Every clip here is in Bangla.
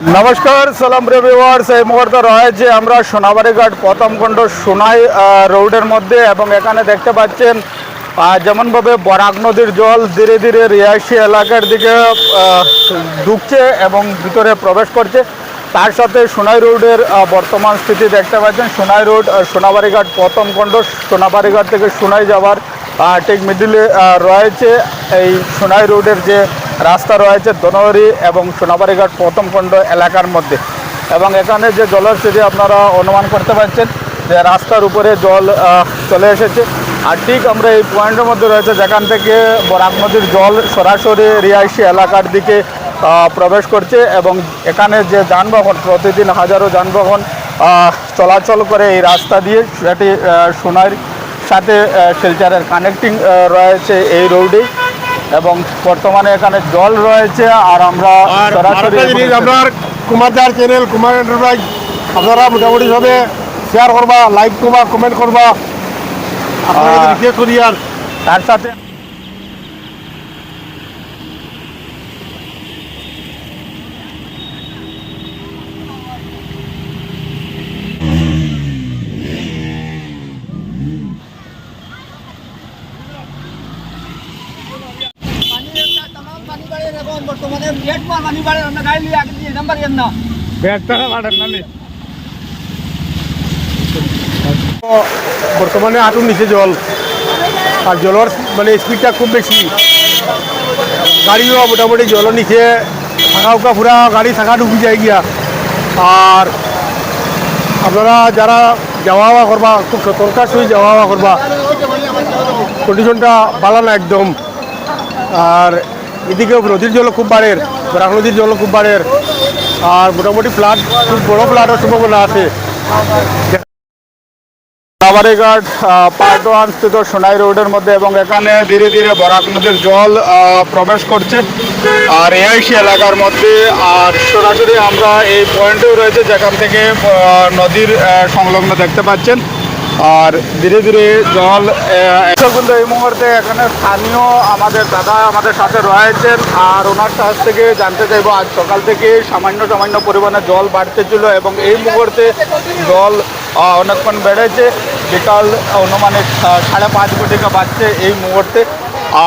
নমস্কার, সালাম রিভিউয়ার্স এই মুহূর্তে রয়েছে আমরা সোনাবাড়িঘাট প্রথমখণ্ড সোনাই রোডের মধ্যে এবং এখানে দেখতে পাচ্ছেন যেমনভাবে বরাক নদীর জল ধীরে ধীরে রিয়াসি এলাকার দিকে ঢুকছে এবং ভিতরে প্রবেশ করছে। তার সাথে সোনাই রোডের বর্তমান স্থিতি দেখতে পাচ্ছেন। সোনাই রোড সোনাবাড়িঘাট প্রথমখণ্ড সোনাবাড়িঘাট থেকে সোনাই যাওয়ার ঠিক মিডিলে রয়েছে। এই সোনাই রোডের যে রাস্তা রয়েছে দনোহরি এবং সোনাবাড়িঘাট প্রথম খণ্ড এলাকার মধ্যে। এবং এখানে যে জলের স্থিতি আপনারা অনুমান করতে পারছেন, যে রাস্তার উপরে জল চলে এসেছে। আর ঠিক আমরা এই পয়েন্টের মধ্যে রয়েছে, যেখান থেকে বরাক নদীর জল সরাসরি রিয়াইশি এলাকার দিকে প্রবেশ করছে এবং এখানে যে যানবাহন, প্রতিদিন হাজারো যানবাহন চলাচল করে এই রাস্তা দিয়ে, সেটি সোনার সাথে শিলচরের কানেক্টিং রয়েছে এই রোডেই এবং বর্তমানে এখানে জল রয়েছে আর আমরা আপনার কুমারদার চ্যানেল কুমার এন্টারপ্রাইজ আপনারা মোটামুটি ভাবে শেয়ার করবা লাইক করবা কমেন্ট করবা। আপনারা করি আর তার সাথে বর্তমানে রেট মাল মানি বাড়ে আমরা গাড়ি লিয়ে আগে দিয়ে নাম্বার না। না তো বর্তমানে হাঁটুর নিচে জল। আর জলের মানে স্পিডটা খুব বেশি। গাড়িও মোটামুটি জলের নিচে থাকা উকা পুরা গাড়ি থাকা ডুবি যায় গিয়া। আর আপনারা যারা যাওয়া আওয়া করবা খুব সতর্কার সহিত যাওয়া আওয়া করবা। কন্ডিশনটা ভালো না একদম। আর এদিকে নদীর জল খুব বাড়ের, বরাক নদীর জল খুব বাড়ের। আর মোটামুটি ফ্লাড খুব বড় ফ্লাডের সম্ভাবনা আছে। সাবারিঘাট পার্ট ওয়ান স্থিত সোনাই রোডের মধ্যে এবং এখানে ধীরে ধীরে বরাক নদীর জল প্রবেশ করছে। আর এআইসি এলাকার মধ্যে, আর সরাসরি আমরা এই পয়েন্টেও রয়েছে যেখান থেকে নদীর সংলগ্ন দেখতে পাচ্ছেন। আর ধীরে ধীরে জল কিন্তু এই মুহূর্তে এখানে স্থানীয় আমাদের দাদা আমাদের সাথে রয়েছেন আর ওনার কাছ থেকে জানতে চাইব, আজ সকাল থেকে সামান্য সামান্য পরিমাণে জল বাড়তে ছিল এবং এই মুহূর্তে জল অনেকক্ষণ বেড়েছে। বিকাল অনুমানিক সাড়ে পাঁচ কোটিকে বাজছে এই মুহূর্তে।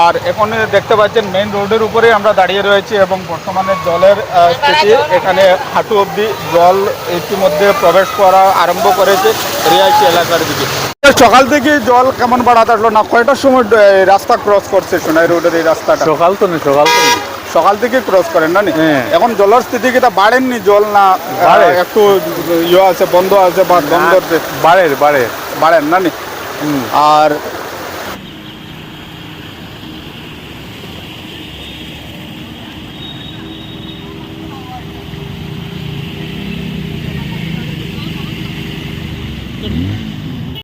আর এখন দেখতে পাচ্ছেন মেইন রোডের উপরে আমরা দাঁড়িয়ে রয়েছি এবং বর্তমানে জলের স্থিতি এখানে হাঁটু অবধি জল ইতিমধ্যে প্রবেশ করা আরম্ভ করেছে রিয়াসি এলাকার দিকে। সকাল থেকে জল কেমন বাড়াতে আসলো না? কয়টার সময় রাস্তা ক্রস করছে সোনাই রোডের এই রাস্তাটা? সকাল তো নেই সকাল তো সকাল থেকে ক্রস করেন না হ্যাঁ। এখন জলের স্থিতি কি তা বাড়েননি জল না বাড়ে। একটু ইয়ে আছে বন্ধ আছে বা বন্ধ বাড়ের বাড়ে বাড়েন না নি আর